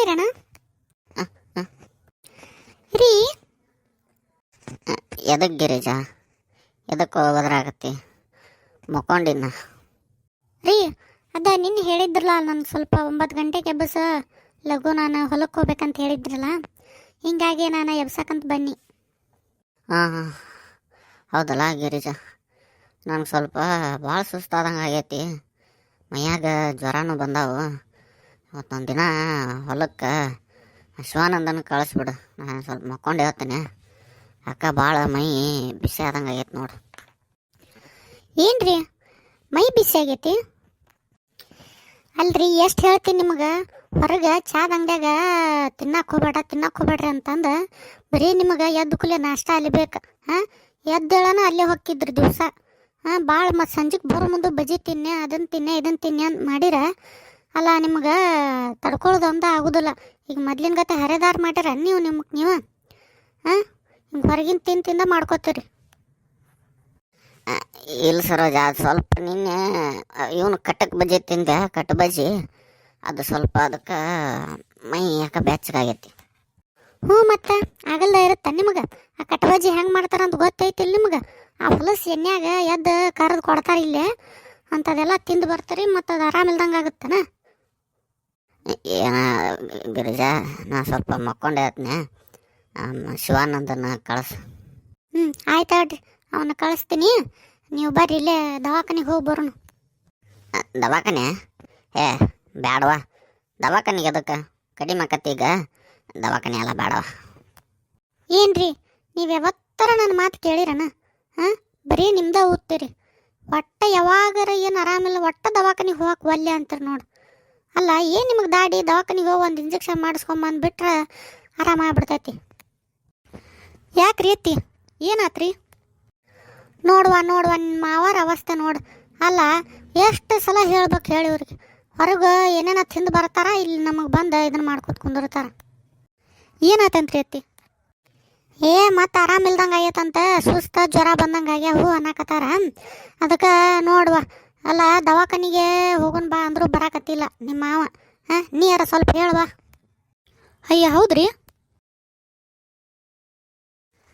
ಮಕ್ಕೊಂಡಿರಣ ರೀ. ಎದಕ್ಕೆ ಗಿರಿಜಾ? ಎದಕ್ಕೆ ಹೋಗೋದ್ರಾಗತ್ತೆ? ಮಕ್ಕೊಂಡಿನ ರೀ ಅದ ನಿನ್ನೆ ಹೇಳಿದ್ರಲ್ಲ ನಾನು ಸ್ವಲ್ಪ ಒಂಬತ್ತು ಗಂಟೆಗೆ ಎಬ್ಬಸ ಲಘು ನಾನು ಹೊಲಕ್ಕೆ ಹೋಗ್ಬೇಕಂತ ಹೇಳಿದ್ರಲ್ಲ ಹಿಂಗಾಗಿ ನಾನು ಎಬ್ಸಕಂತ ಬನ್ನಿ. ಹಾಂ ಹಾಂ ಹೌದಲ್ಲ ಗಿರಿಜಾ? ನನಗೆ ಸ್ವಲ್ಪ ಭಾಳ ಸುಸ್ತಾದಂಗೆ ಆಗೈತಿ. ಮೈಯಾಗ ಜ್ವರನೂ ಬಂದಾವು. ಇವತ್ತೊಂದು ದಿನ ಹೊಲಕ್ಕೆ ಶಿವಾನಂದನ ಕಳಿಸ್ಬಿಡು. ನಾನು ಸ್ವಲ್ಪ ಮಕ್ಕೊಂಡು ಹೇಳ್ತೇನೆ. ಅಕ್ಕ ಭಾಳ ಮೈ ಬಿಸಿ ಆದಂಗೆ ಆಗೈತೆ ನೋಡು. ರೀ ಮೈ ಬಿಸಿ ಆಗೈತಿ? ಅಲ್ರಿ, ಎಷ್ಟು ಹೇಳ್ತೀನಿ ನಿಮಗೆ? ಹೊರಗೆ ಚಾದ ಅಂಗಡ್ಯಾಗ ತಿನ್ನಕ್ಕೆ ಹೋಗ್ಬೇಡ ತಿನ್ನಕ್ಕೆ ಹೋಗ್ಬೇಡ್ರಿ ಅಂತಂದು ಬರೀ ನಿಮಗೆ ಎದ್ದು ಕುಲೆ ನಾಷ್ಟ ಅಲ್ಲಿ ಬೇಕು. ಹಾಂ? ಎದ್ದೇಳನ ಅಲ್ಲೇ ಹೋಗಿದ್ರಿ ದಿವಸ. ಹಾಂ ಭಾಳ ಮತ್ತು ಸಂಜೆಗೆ ಬರೋ ಮುಂದೆ ಬಜಿ ತಿನ್ನೆ ಅದನ್ನು ತಿನ್ನೆ ಇದನ್ನು ತಿನ್ನೆ ಅಂತ ಮಾಡಿರ ಅಲ್ಲ ನಿಮ್ಗೆ ತಡ್ಕೊಳ್ಳೋದು ಒಂದ ಆಗೋದಿಲ್ಲ. ಈಗ ಮೊದ್ಲಿನ ಗತೆ ಹರೆದಾರ ಮಾಡ್ಯಾರ ನೀವು ನಿಮಗೆ ನೀವು? ಹಾಂ? ಹಿಂಗೆ ಹೊರಗಿನ ತಿಂದು ತಿಂದ ಮಾಡ್ಕೋತೀರಿ. ಇಲ್ಲ ಸರೋಜ ಅದು ಸ್ವಲ್ಪ ನಿನ್ನೆ ಇವನು ಕಟ್ಟಕ್ಕೆ ಬಜ್ಜಿ ತಿಂದೆ ಕಟ್ಟ ಬಜ್ಜಿ ಅದು ಸ್ವಲ್ಪ ಅದಕ್ಕೆ ಮೈ ಯಾಕೆ ಬೆಚ್ಚಗಾಗೈತಿ. ಹ್ಞೂ ಮತ್ತೆ ಆಗಲ್ಲ ಇರುತ್ತೆ ನಿಮಗೆ? ಆ ಕಟಬಾಜಿ ಹೆಂಗೆ ಮಾಡ್ತಾರೆ ಅಂತ ಗೊತ್ತೈತಿಲ್ಲ ನಿಮಗೆ? ಆ ಹೊಲಸು ಎಣ್ಣೆಯಾಗ ಎದ್ದು ಕರೆದು ಕೊಡ್ತಾರೆ ಇಲ್ಲೇ ಅಂಥದೆಲ್ಲ ತಿಂದು ಬರ್ತೀರಿ ಮತ್ತು ಅದು ಆರಾಮಿಲ್ದಂಗೆ ಆಗುತ್ತನ? ಏನ ಗಿರಿಜಾ, ನಾ ಸ್ವಲ್ಪ ಮಕ್ಕೊಂಡೆ ಆತ್ನೆ. ಶಿವಾನಂದನ ಕಳಿಸ್. ಹ್ಞೂ ಆಯ್ತು ಹೇಳ್ರಿ ಅವನ್ನ ಕಳಿಸ್ತೀನಿ. ನೀವು ಬರ್ರಿ, ಇಲ್ಲೇ ದವಾಖಾನಿಗೆ ಹೋಗಿ ಬರೋಣ ದವಾಖಾನೆ? ಏ ಬ್ಯಾಡವಾ. ದವಾಖಾನೆಗೆ ಅದಕ್ಕೆ ಕಡಿಮೆ ಆಕತ್ತಿ ಈಗ. ದವಾಖಾನೆ ಎಲ್ಲ ಬ್ಯಾಡವ. ಏನ್ರಿ, ನೀವು ಯಾವತ್ತರ ನನ್ನ ಮಾತು ಕೇಳಿರನ? ಹಾಂ, ಬರೀ ನಿಮ್ದ ಓದ್ತೀರಿ ಒಟ್ಟ ಯಾವಾಗಾರ ಏನು ಆರಾಮಿಲ್ಲ ಒಟ್ಟ ದವಾಖಾನಿಗೆ ಹೋಗಕ್ಕೆ ಒಲ್ಲೆ ಅಂತೀರಿ ನೋಡಿ. ಅಲ್ಲ, ಏನು ನಿಮಗೆ ದಾಡಿ? ದವಾಖಾನಿಗೆ ಒಂದು ಇಂಜೆಕ್ಷನ್ ಮಾಡಿಸ್ಕೊಂಬಂದ್ಬಿಟ್ರೆ ಆರಾಮಾಗ್ಬಿಡ್ತೈತಿ ಯಾಕ್ರಿ ಅತ್ತಿ ಏನಾತ್ರಿ? ನೋಡುವ ನೋಡುವ ನಿಮ್ಮ ಮಾವರ ಅವಸ್ಥೆ ನೋಡು. ಅಲ್ಲ, ಎಷ್ಟು ಸಲ ಹೇಳ್ಬೇಕು ಹೇಳಿ ಇವ್ರಿಗೆ. ಹೊರಗೆ ಏನೇನ ತಿಂದು ಬರ್ತಾರ, ಇಲ್ಲಿ ನಮಗೆ ಬಂದು ಇದನ್ನ ಮಾಡ್ಕೊತ ಕುಂದಿರ್ತಾರ. ಏನಾತಂತ್ರಿ ಅತ್ತಿ ಏ, ಮತ್ತೆ ಆರಾಮಿಲ್ದಂಗೆ ಆಗೈತಂತ ಸುಸ್ತ ಜ್ವರ ಬಂದಂಗೆ ಆಗ್ಯಾವು ಅನ್ನಕತ್ತಾರ. ಅದಕ್ಕೆ ನೋಡುವ ಅಲ್ಲ, ದವಾಖಾನಿಗೆ ಹೋಗೋಣ ಬಾ ಅಂದರೂ ಬರಾಕತ್ತಿಲ್ಲ. ನಿಮ್ಮ ಮಾವ. ಹಾಂ ಯಾರ ಸ್ವಲ್ಪ ಹೇಳವಾ ಅಯ್ಯ, ಹೌದ್ರಿ?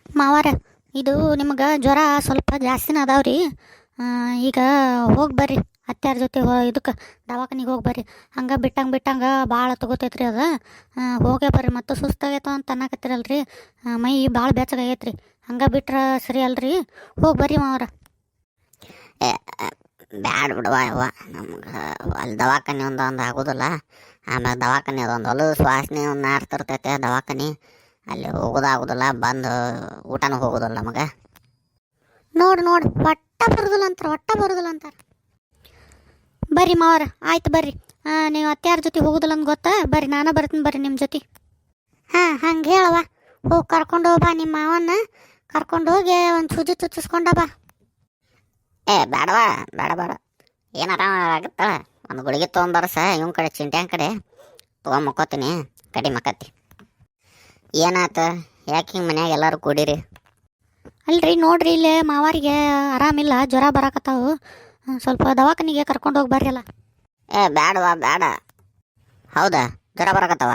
ಮಾವಾರ, ಇದು ನಿಮ್ಗೆ ಜ್ವರ ಸ್ವಲ್ಪ ಜಾಸ್ತಿನ ಅದಾವ್ರಿ. ಈಗ ಹೋಗಿ ಬರ್ರಿ. ಅತ್ಯಾರ ಜೊತೆ ಹೋ, ಇದಕ್ಕೆ ದವಾಖಾನಿಗೆ ಹೋಗಿ ಬರ್ರಿ. ಹಂಗೆ ಬಿಟ್ಟಂಗೆ ಬಿಟ್ಟಂಗೆ ಭಾಳ ತಗೋತೈತ್ರಿ ಅದು. ಹೋಗೇ ಬರ್ರಿ. ಮತ್ತು ಸುಸ್ತಾಗೈತೋ ಅಂತ ಅನ್ನಕತ್ತಿರಲ್ರಿ. ಮೈ ಭಾಳ ಬೆಚ್ಚಗಾಗೈತ್ರಿ. ಹಂಗೆ ಬಿಟ್ರೆ ಸರಿ ಅಲ್ರಿ? ಹೋಗಿ ಬರ್ರಿ ಮಾವರ. ಬ್ಯಾಡ ಬಿಡವಾ ಯವ್ವ ನಮ್ಗೆ ಅಲ್ಲಿ ದವಾಖಾನೆ ಒಂದು ಒಂದು ಆಗೋದಿಲ್ಲ. ಆಮೇಲೆ ದವಾಖಾನೆ ಅದೊಂದು ಹೊಲದ ವಾಸನೆ ಒಂದು ನಾಡ್ತಿರ್ತೈತೆ ದವಾಖಾನೆ. ಅಲ್ಲಿ ಹೋಗೋದಾಗೋದಿಲ್ಲ ಬಂದು ಊಟನೂ ಹೋಗೋದಿಲ್ಲ ನಮಗೆ. ನೋಡಿ ನೋಡಿ ಒಟ್ಟ ಬರೋದಿಲ್ಲ ಅಂತಾರೆ ಒಟ್ಟ ಬರೋದಿಲ್ಲ ಅಂತಾರೆ. ಬರ್ರಿ ಮಾವರ, ಆಯ್ತು ಬರ್ರಿ. ನೀವು ಅತ್ಯಾರ ಜೊತೆ ಹೋಗೋದಿಲ್ಲ ಅಂತ ಗೊತ್ತಾ? ಬರ್ರಿ, ನಾನು ಬರ್ತೀನಿ ಬರ್ರಿ ನಿಮ್ಮ ಜೊತೆ. ಹಾಂ, ಹಂಗೆ ಹೇಳವ ಹೋಗಿ ಕರ್ಕೊಂಡು ಹೋಗ್ಬಾ ನಿಮ್ಮ ಮಾವನ್ನ. ಕರ್ಕೊಂಡು ಹೋಗಿ ಒಂದು ಸೂಜಿ ಚುಚ್ಚಿಸ್ಕೊಂಡ ಬಾ. ಏ ಬೇಡವಾ ಬೇಡ ಬೇಡ ಏನಾರ ಆಗುತ್ತಲ್ಲ ಒಂದು ಗುಳಿಗೆ ತೊಗೊಂಬರಸ ಇವನ್ ಕಡೆ ಚಿಂಟ್ಯಾನ್ ಕಡೆ. ತೊಗೊಂಬಕ್ಕೋತೀನಿ ಕಡಿಮೆ ಆಕತಿ ಏನಾತ? ಯಾಕೆ ಹಿಂಗೆ ಮನ್ಯಾಗ ಎಲ್ಲರೂ ಕೂಡಿರಿ? ಅಲ್ರಿ ನೋಡ್ರಿ ಇಲ್ಲೇ ಮಾವಾರಿಗೆ ಆರಾಮಿಲ್ಲ ಜ್ವರ ಬರಾಕತ್ತಾವು. ಸ್ವಲ್ಪ ದವಾಖಾನಿಗೆ ಕರ್ಕೊಂಡು ಹೋಗಿ ಬರ್ರಿ ಅಲ್ಲ. ಏ ಬೇಡವಾ ಬೇಡ ಹೌದಾ? ಜ್ವರ ಬರಕತ್ತವ?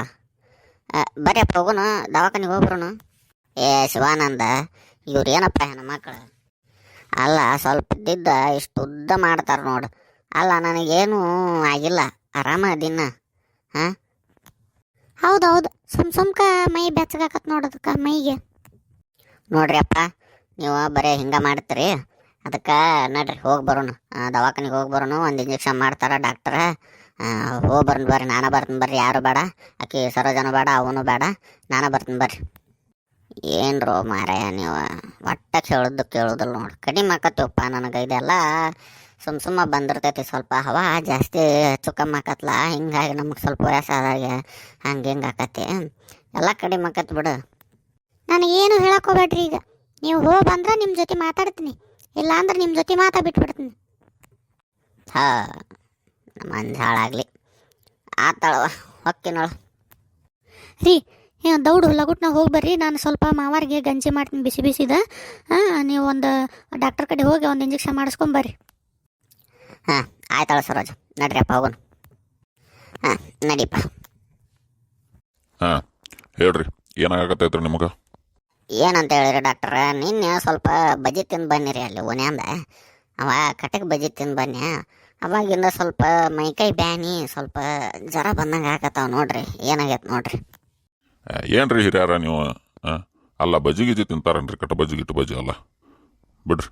ಬರ್ರಿಯಪ್ಪ ಹೋಗೋಣ ದವಾಖಾನಿಗೆ ಹೋಗ್ಬರೋಣ ಏ ಶಿವಾನಂದ ಇವ್ರು ಏನಪ್ಪ ಹೆಣ್ಮಕ್ಳು? ಅಲ್ಲ, ಸ್ವಲ್ಪ ಇದ್ದಿದ್ದ ಇಷ್ಟು ಉದ್ದ ಮಾಡ್ತಾರೆ ನೋಡು. ಅಲ್ಲ, ನನಗೇನು ಆಗಿಲ್ಲ. ಆರಾಮ ದಿನ ಹೌದು ಹೌದು ಸುಮ್ ಸುಮ್ಕ ಮೈ ಬೆಚ್ಚಗಾಕತ್ ನೋಡೋದಕ್ಕೆ ಮೈಗೆ. ನೋಡ್ರಿ ಅಪ್ಪ, ನೀವು ಬರೀ ಹಿಂಗೆ ಮಾಡ್ತೀರಿ. ಅದಕ್ಕೆ ನಡ್ರಿ, ಹೋಗಿ ಬರೋಣ. ದವಾಖಾನಿಗೆ ಹೋಗಿ ಬರೋಣ. ಒಂದು ಇಂಜೆಕ್ಷನ್ ಮಾಡ್ತಾರ ಡಾಕ್ಟ್ರ. ಹೋಗಿ ಬರ್ನಿ ಬರ್ರಿ. ನಾನು ಬರ್ತೀನಿ ಬರ್ರಿ. ಯಾರು ಬೇಡ. ಆಕಿ ಸರೋಜನ ಬೇಡ, ಅವನು ಬೇಡ. ನಾನು ಬರ್ತೀನಿ ಬರ್ರಿ. ಏನ್ರೋ ಮಾರಾಯ ನೀವು? ಒಟ್ಟ ಕೇಳೋದು ಕೇಳೋದಿಲ್ಲ ನೋಡಿ. ಕಡಿಮೆ ಆಕತ್ತೀವಪ್ಪ ನನಗೆ ಇದೆಲ್ಲ. ಸುಮ್ಮ ಸುಮ್ಮ ಬಂದಿರ್ತೈತಿ ಸ್ವಲ್ಪ ಹವಾ ಜಾಸ್ತಿ ಕಮ್ಮಿ ಆಕತ್ಲ. ಹಿಂಗಾಗಿ ನಮಗೆ ಸ್ವಲ್ಪ ವಯಸ್ಸಾದಾಗ ಹಂಗೆ ಹಿಂಗೆ ಆಕತಿ ಎಲ್ಲ ಕಡಿಮೆ ಆಕತ್ ಬಿಡು. ನಾನು ಏನು ಹೋಗ್ಬೇಡ್ರಿ ಈಗ. ನೀವು ಹೋಗಿ ಬಂದ್ರೆ ನಿಮ್ಮ ಜೊತೆ ಮಾತಾಡ್ತೀನಿ. ಇಲ್ಲಾಂದ್ರೆ ನಿಮ್ಮ ಜೊತೆ ಮಾತಾ ಬಿಟ್ಬಿಡ್ತೀನಿ. ಹಾ ನಮ್ಮ ಹಾಳಾಗ್ಲಿ. ಆತಾಳವ, ಹೊಕ್ಕಿನಳು. ರೀ ಏ, ದೌಡು ನಾವು ಹೋಗಿ ಬರ್ರಿ. ನಾನು ಸ್ವಲ್ಪ ಮಾವಾರಿಗೆ ಗಂಜಿ ಮಾಡ್ತೀನಿ ಬಿಸಿ ಬಿಸಿದ. ಹಾಂ ನೀವು ಒಂದು ಡಾಕ್ಟರ್ ಕಡೆ ಹೋಗಿ ಒಂದು ಇಂಜೆಕ್ಷನ್ ಮಾಡಿಸ್ಕೊಂಬರ್ರಿ ಹಾಂ ಆಯ್ತಾಳ ಸರೋಜ. ನಡ್ರಿಯಪ್ಪ ಹೋಗೋಣ. ಹಾಂ ನಡೀಪ ಹಾಂ ಹೇಳ್ರಿ. ಏನಾಗತ್ತೈತ್ರಿ ನಿಮಗೆ? ಏನಂತ ಹೇಳಿರಿ ಡಾಕ್ಟ್ರ ನಿನ್ನೆ ಸ್ವಲ್ಪ ಬಜ್ಜಿ ತಿಂದು ಬನ್ನಿರಿ ಅಲ್ಲಿ ಓನ್ಯಾಂದ ಅವ ಕಟಕ್ ಬಜ್ಜಿ ತಿಂದು ಬನ್ನಿ. ಅವಾಗಿಂದ ಸ್ವಲ್ಪ ಮೈಕೈ ಬ್ಯಾನಿ ಸ್ವಲ್ಪ ಜ್ವರ ಬಂದಂಗೆ ಆಗತ್ತಾವ ನೋಡ್ರಿ. ಏನಾಗೈತೆ ನೋಡ್ರಿ? ಏನ್ರಿ ಹಿರಿಯಾರ ನೀವು? ಅಲ್ಲ, ಬಜ್ಜಿ ತಿಂತಾರೇನು ತಿಂತಾರನ್ರಿ? ಕಟ ಬಜ್ಜಿ ಗಿಟ್ಟು ಬಜ್ಜಿ ಅಲ್ಲ. ಬಿಡ್ರಿ.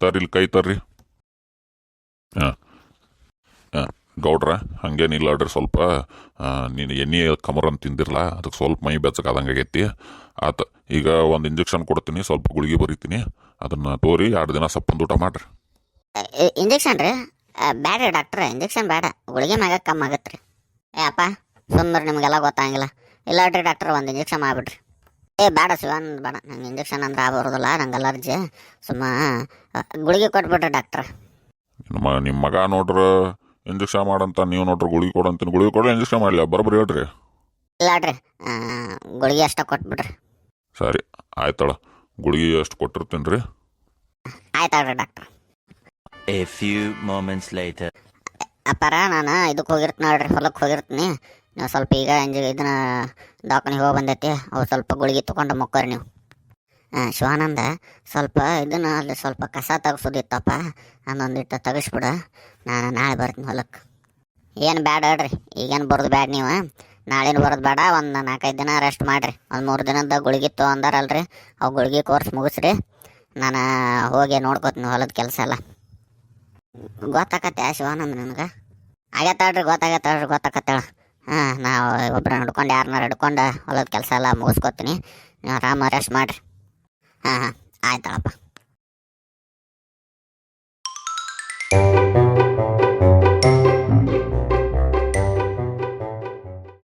ತರ್ರಿ, ಇಲ್ಲಿ ಕೈ ತರ್ರಿ. ಹಾಂ ಹಾಂ ಗೌಡ್ರ ಹಂಗೇನಿಲ್ಲ ನೋಡ್ರಿ ಸ್ವಲ್ಪ ನೀನು ಎಣ್ಣೆ ಕಮರನ್ ತಿಂದಿರಲ್ಲ ಅದಕ್ಕೆ ಸ್ವಲ್ಪ ಮೈ ಆಗೈತಿ. ಆತ, ಈಗ ಒಂದು ಇಂಜೆಕ್ಷನ್ ಕೊಡ್ತೀನಿ, ಸ್ವಲ್ಪ ಗುಳಿಗೆ ಬರೀತೀನಿ. ಅದನ್ನು ತೋರಿ, ಎರಡು ದಿನ ಸಪ್ಪಂದು ಊಟ ಮಾಡ್ರಿ. ಇಂಜೆಕ್ಷನ್ ರೀ? ಬೇಡ್ರಿ ಡಾಕ್ಟ್ರ, ಇಂಜೆಕ್ಷನ್ ಬೇಡ ಗುಳಿಗೆ ಮ್ಯಾಗ ಕಮ್ಮಿ ಆಗತ್ತೆ ರೀ ಏ, ಅಪ್ಪ ಸುಮ್ಮನೆ ನಿಮಗೆಲ್ಲ ಗೊತ್ತಾಗಿಲ್ಲ ಇಲ್ಲ ರೀ ಡಾಕ್ಟ್ರ್ ಒಂದು ಇಂಜೆಕ್ಷನ್ ಮಾಡಿಬಿಡ್ರಿ ಏ ಬೇಡ ಶಿವನ್ ಬೇಡ. ನಂಗೆ ಇಂಜೆಕ್ಷನ್ ಅಂದ್ರೆ ಆ ಬರೋದಿಲ್ಲ ನಂಗೆ ಅಲರ್ಜಿ ಸುಮ್ಮ ಗುಳಿಗೆ ಕೊಟ್ಬಿಟ್ರೆ ಡಾಕ್ಟ್ರ ನಿಮ್ಮ ನಿಮ್ಮ ಮಗ ನೋಡ್ರ ಇಂಜೆಕ್ಷನ್ ಮಾಡಂತ ನೀವು ನೋಡ್ರಿ ಗುಳಿಗೆ ಕೊಡಂತೀನಿ. ಗುಳಿಗೆ ಕೊಡ್ರಿ ಇಂಜೆಕ್ಷನ್ ಮಾಡಲಿ ಬರೋಬ್ಬರಿ ಹೇಳ್ರಿ. ಇಲ್ಲ ರೀ ಗುಳಿಗೆ ಅಷ್ಟ ಕೊಟ್ಬಿಡ್ರಿ ಸರಿ ಆಯ್ತಳ. ಗುಳಿಗೆ ಅಷ್ಟು ಕೊಟ್ಟಿರ್ತೀನಿ ರೀ ಆಯ್ತಾಳ್ರಿ doctor a few moments later ಅಪ್ಪಾರ ನಾನು ಇದಕ್ಕೆ ಹೋಗಿರ್ತೀನಿ ನೋಡ್ರಿ ಹೊಲಕ್ಕೆ ಹೋಗಿರ್ತೀನಿ. ನೀವು ಸ್ವಲ್ಪ ಈಗ ಇದನ್ನ ದವಾಖಾನಿಗೆ ಹೋಗಿ ಬಂದೈತಿ. ಅವು ಸ್ವಲ್ಪ ಗುಳಿಗೆ ತೊಗೊಂಡು ಮಕ್ಕೋರಿ ನೀವು. ಹಾಂ ಶಿವಾನಂದ, ಸ್ವಲ್ಪ ಇದನ್ನ ಅಲ್ಲಿ ಸ್ವಲ್ಪ ಕಸ ತೆಗ್ಸೋದಿತ್ತಪ್ಪ. ಇಟ್ಟು ತೆಗಿಸ್ಬಿಡು. ನಾನು ನಾಳೆ ಬರ್ತೀನಿ ಹೊಲಕ್ಕೆ ಏನು ಬ್ಯಾಡ ಹೇಳ್ರಿ. ಈಗೇನು ಬರೋದು ಬ್ಯಾಡ ನೀವು. ನಾಳೆನು ಬರೋದು ಬೇಡ ಒಂದು ನಾಲ್ಕೈದು ದಿನ ರೆಸ್ಟ್ ಮಾಡಿರಿ. ಒಂದು ಮೂರು ದಿನದ ಗುಳಿಗೆ ತೊ ಅಂದಾರಲ್ರಿ ಅವು ಗುಳಿಗೆ ಕೋರ್ಸ್ ಮುಗಿಸ್ರಿ. ನಾನು ಹೋಗಿ ನೋಡ್ಕೋತೀನಿ ಹೊಲದ ಕೆಲಸ ಎಲ್ಲ. ಗೊತ್ತಾಕತ್ತೆ ಶಿವಾನಂದ ನನಗೆ? ಆಗತ್ತಾಳ್ರಿ ಗೊತ್ತಾಗತ್ತಾಳ್ರಿ ಗೊತ್ತಾಕತ್ತಾಳ ಹಾಂ, ನಾವು ಒಬ್ಬರನ್ನ ಹಿಡ್ಕೊಂಡು ಯಾರನ್ನಾರು ಹಿಡ್ಕೊಂಡು ಹೊಲದ ಕೆಲಸ ಎಲ್ಲ ಮುಗಿಸ್ಕೊತೀನಿ. ನೀವು ಆರಾಮ ರೆಸ್ಟ್ ಮಾಡಿರಿ. ಹಾಂ ಹಾಂ ಆಯ್ತಾಳಪ್ಪ